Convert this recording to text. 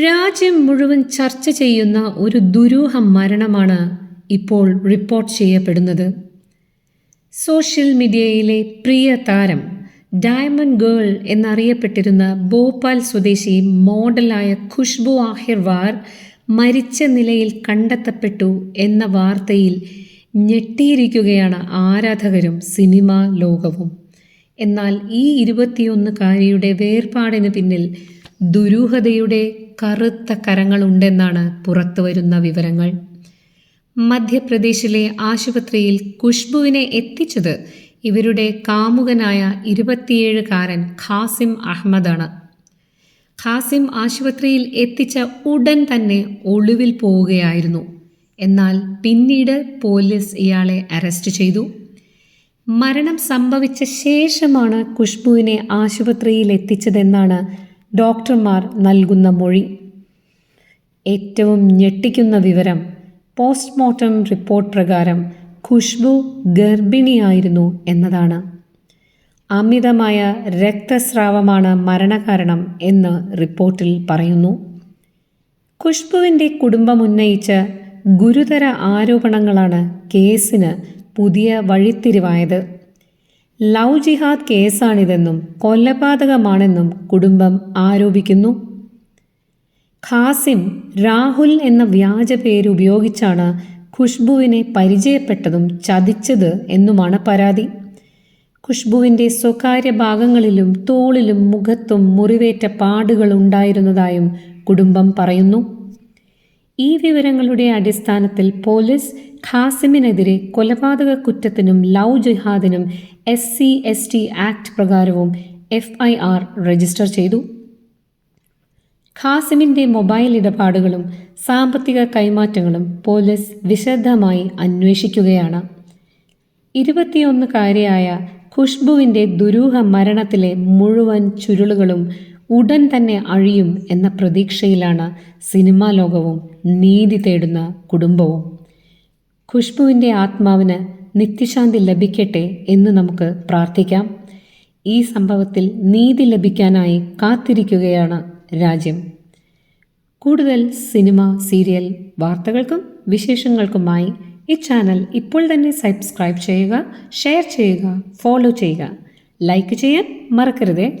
രാജ്യം മുഴുവൻ ചർച്ച ചെയ്യുന്ന ഒരു ദുരൂഹ മരണമാണ് ഇപ്പോൾ റിപ്പോർട്ട് ചെയ്യപ്പെടുന്നത്. സോഷ്യൽ മീഡിയയിലെ പ്രിയ താരം ഡയമണ്ട് ഗേൾ എന്നറിയപ്പെട്ടിരുന്ന ഭോപ്പാൽ സ്വദേശി മോഡലായ ഖുഷ്ബു ആഹിർവാർ മരിച്ച നിലയിൽ കണ്ടെത്തപ്പെട്ടു എന്ന വാർത്തയിൽ ഞെട്ടിയിരിക്കുകയാണ് ആരാധകരും സിനിമാ ലോകവും. എന്നാൽ ഈ ഇരുപത്തിയൊന്നുകാരിയുടെ വേർപാടിന് പിന്നിൽ ദുരൂഹതയുടെ കറുത്ത കരങ്ങളുണ്ടെന്നാണ് പുറത്തുവരുന്ന വിവരങ്ങൾ. മധ്യപ്രദേശിലെ ആശുപത്രിയിൽ ഖുഷ്ബുവിനെ എത്തിച്ചത് ഇവരുടെ കാമുകനായ ഇരുപത്തിയേഴുകാരൻ ഖാസിം അഹമ്മദാണ്. ഖാസിം ആശുപത്രിയിൽ എത്തിച്ച ഉടൻ തന്നെ ഒളിവിൽ പോവുകയായിരുന്നു. എന്നാൽ പിന്നീട് പോലീസ് ഇയാളെ അറസ്റ്റ് ചെയ്തു. മരണം സംഭവിച്ച ശേഷമാണ് ഖുഷ്ബുവിനെ ആശുപത്രിയിൽ എത്തിച്ചതെന്നാണ് ഡോക്ടർമാർ നൽകുന്ന മൊഴി. ഏറ്റവും ഞെട്ടിക്കുന്ന വിവരം പോസ്റ്റ്മോർട്ടം റിപ്പോർട്ട് പ്രകാരം ഖുഷ്ബു ഗർഭിണിയായിരുന്നു എന്നതാണ്. അമിതമായ രക്തസ്രാവമാണ് മരണകാരണം എന്ന് റിപ്പോർട്ടിൽ പറയുന്നു. ഖുഷ്ബുവിന്റെ കുടുംബം ഉന്നയിച്ച ഗുരുതര ആരോപണങ്ങളാണ് കേസിന് പുതിയ വഴിത്തിരിവായത്. ലവ് ജിഹാദ് കേസാണിതെന്നും കൊലപാതകമാണെന്നും കുടുംബം ആരോപിക്കുന്നു. ഖാസിം രാഹുൽ എന്ന വ്യാജ പേര് ഉപയോഗിച്ചാണ് ഖുഷ്ബുവിനെ പരിചയപ്പെട്ടതും ചതിച്ചത് എന്നുമാണ് പരാതി. ഖുഷ്ബുവിന്റെ സ്വകാര്യ ഭാഗങ്ങളിലും തോളിലും മുഖത്തും മുറിവേറ്റ പാടുകൾ ഉണ്ടായിരുന്നതായും കുടുംബം പറയുന്നു. ഈ വിവരങ്ങളുടെ അടിസ്ഥാനത്തിൽ പോലീസ് ഖാസിമിനെതിരെ കൊലപാതക കുറ്റത്തിനും love ജിഹാദിനും S C S T act പ്രകാരവും F I R register ചെയ്തു. ഖാസിമിന്റെ മൊബൈൽ ഇടപാടുകളും സാമ്പത്തിക കൈമാറ്റങ്ങളും പോലീസ് വിശദമായി അന്വേഷിക്കുകയാണ്. ഇരുപത്തിയൊന്നുകാരിയായ ഖുഷ്ബുവിന്റെ ദുരൂഹ മരണത്തിലെ മുഴുവൻ ചുരുളുകളും ഉടൻ തന്നെ അഴിയും എന്ന പ്രതീക്ഷയിലാണ് സിനിമാ ലോകവും നീതി തേടുന്ന കുടുംബവും. ഖുഷ്ബുവിന്റെ ആത്മാവിന് നിത്യശാന്തി ലഭിക്കട്ടെ എന്ന് നമുക്ക് പ്രാർത്ഥിക്കാം. ഈ സംഭവത്തിൽ നീതി ലഭിക്കാനായി കാത്തിരിക്കുകയാണ് രാജ്യം. കൂടുതൽ സിനിമ സീരിയൽ വാർത്തകൾക്കും വിശേഷങ്ങൾക്കുമായി ഈ ചാനൽ ഇപ്പോൾ തന്നെ സബ്സ്ക്രൈബ് ചെയ്യുക ഷെയർ ചെയ്യുക ഫോളോ ചെയ്യുക. ലൈക്ക് ചെയ്യാൻ മറക്കരുതേ.